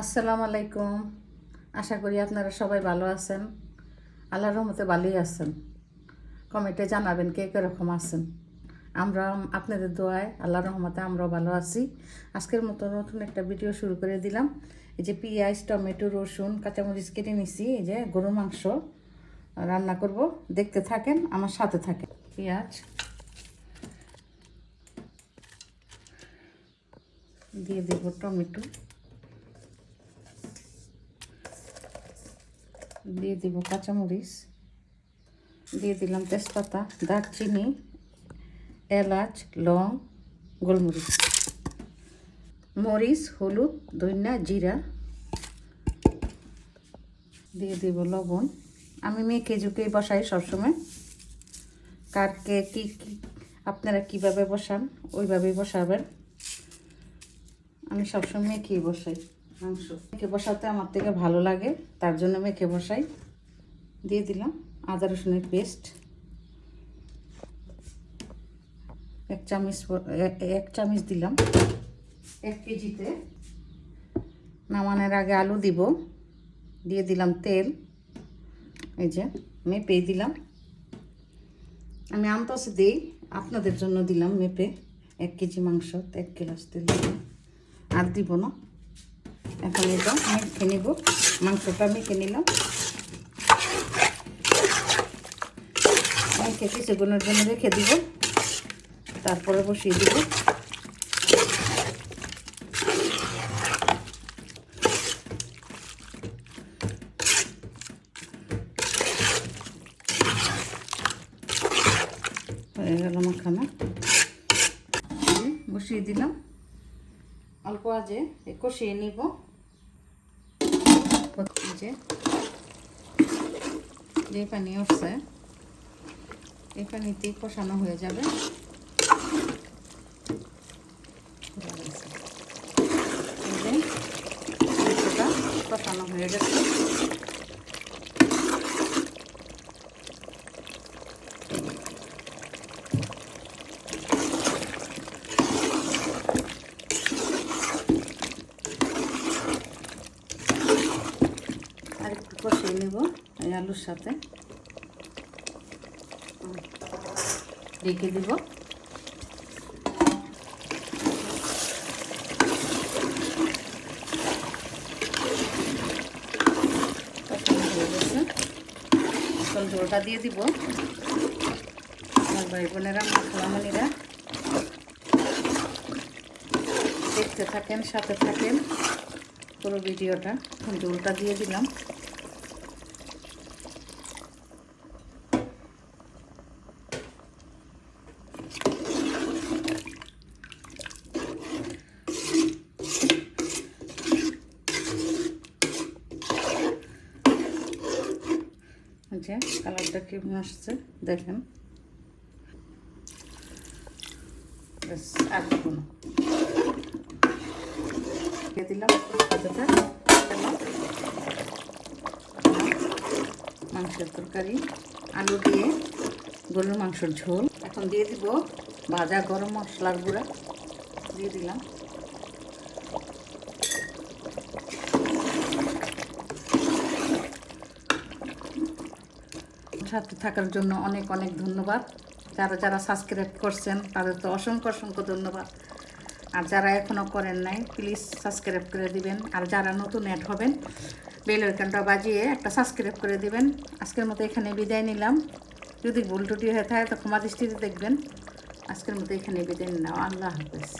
আসসালামু আলাইকুম। আশা করি আপনারা সবাই ভালো আছেন। আল্লাহর রহমতে ভালোই আছেন। কমেন্টে জানাবেন কে কীরকম আছেন। আমরা আপনাদের দোয়ায় আল্লাহর রহমতে আমরাও ভালো আছি। আজকের মতো নতুন একটা ভিডিও শুরু করে দিলাম। এই যে পেঁয়াজ, টমেটো, রসুন, কাঁচামরিচ কেটে নিছি। এই যে গরুর মাংস রান্না করব। দেখতে থাকেন, আমার সাথে থাকেন। পেঁয়াজ। দিয়ে দেবো টমেটো। দিয়ে দিব কাঁচামরিচ। দিয়ে দিলাম তেজপাতা, দারচিনি, এলাচ, লং, গোলমরিচ। মরিচ, হলুদ, ধনিয়া, জিরা। দিয়ে দিব লবণ। আমি মেখে ঝুঁকেই বসাই সবসময়। কার কে কী কী, আপনারা কীভাবে বসান, ওইভাবেই বসাবেন। আমি সবসময় মেখেই বসাই। মাংস। মেখে বসাতে আমার থেকে ভালো লাগে, তার জন্য মেখে বসাই। দিয়ে দিলাম আদা রসুনের পেস্ট। এক চামচ এক চামচ দিলাম। এক কেজিতে। নামানোর আগে আলু দিব। দিয়ে দিলাম তেল। এই যে মেপে দিলাম। আমি আমতাসে দিই, আপনাদের জন্য দিলাম মেপে। এক কেজি মাংস, এক গ্লাস তেল আর দিব না। এখন এটা মেখে নিব। মাংসটা মেখে নিলাম। মেখে কিছুক্ষণের জন্য রেখে দিব। তারপরে বসিয়ে দিব। হয়ে গেল মাখানো। বসিয়ে দিলাম। অল্প আজে কষিয়ে নিব। যে যে পানি উঠছে এই পানিতেই কষানো হয়ে যাবে। কষানো হয়ে গেছে। আর একটু কষিয়ে নেব এই আলুর সাথে। রেখে দেব। এখন ঝোলটা দিয়ে দিব। আমার ভাই বোনেরা মশলামণিরা দেখতে থাকেন, সাথে থাকেন পুরো ভিডিওটা। ঝোলটা দিয়ে দিলাম। যে কালারটা কেমন আসছে দেখেন। আর দিলাম মাংসের তরকারি, আলু দিয়ে গরুর মাংসের ঝোল। এখন দিয়ে দিব ভাজা গরম মশলার গুঁড়া। দিয়ে দিলাম। সাথে থাকার জন্য অনেক অনেক ধন্যবাদ। যারা যারা সাবস্ক্রাইব করছেন, তাদের তো অসংখ্য অসংখ্য ধন্যবাদ। আর যারা এখনও করেন নাই প্লিজ সাবস্ক্রাইব করে দিবেন। আর যারা নতুন অ্যাড হবেন বেল আইকনটা বাজিয়ে একটা সাবস্ক্রাইব করে দিবেন। আজকের মতো এখানে বিদায় নিলাম। যদি ভুল টুটি হয়ে থাকে তো ক্ষমা দৃষ্টিতে দেখবেন। আজকের মতো এখানে বিদায় নিলাম। আল্লাহ হাফেজ।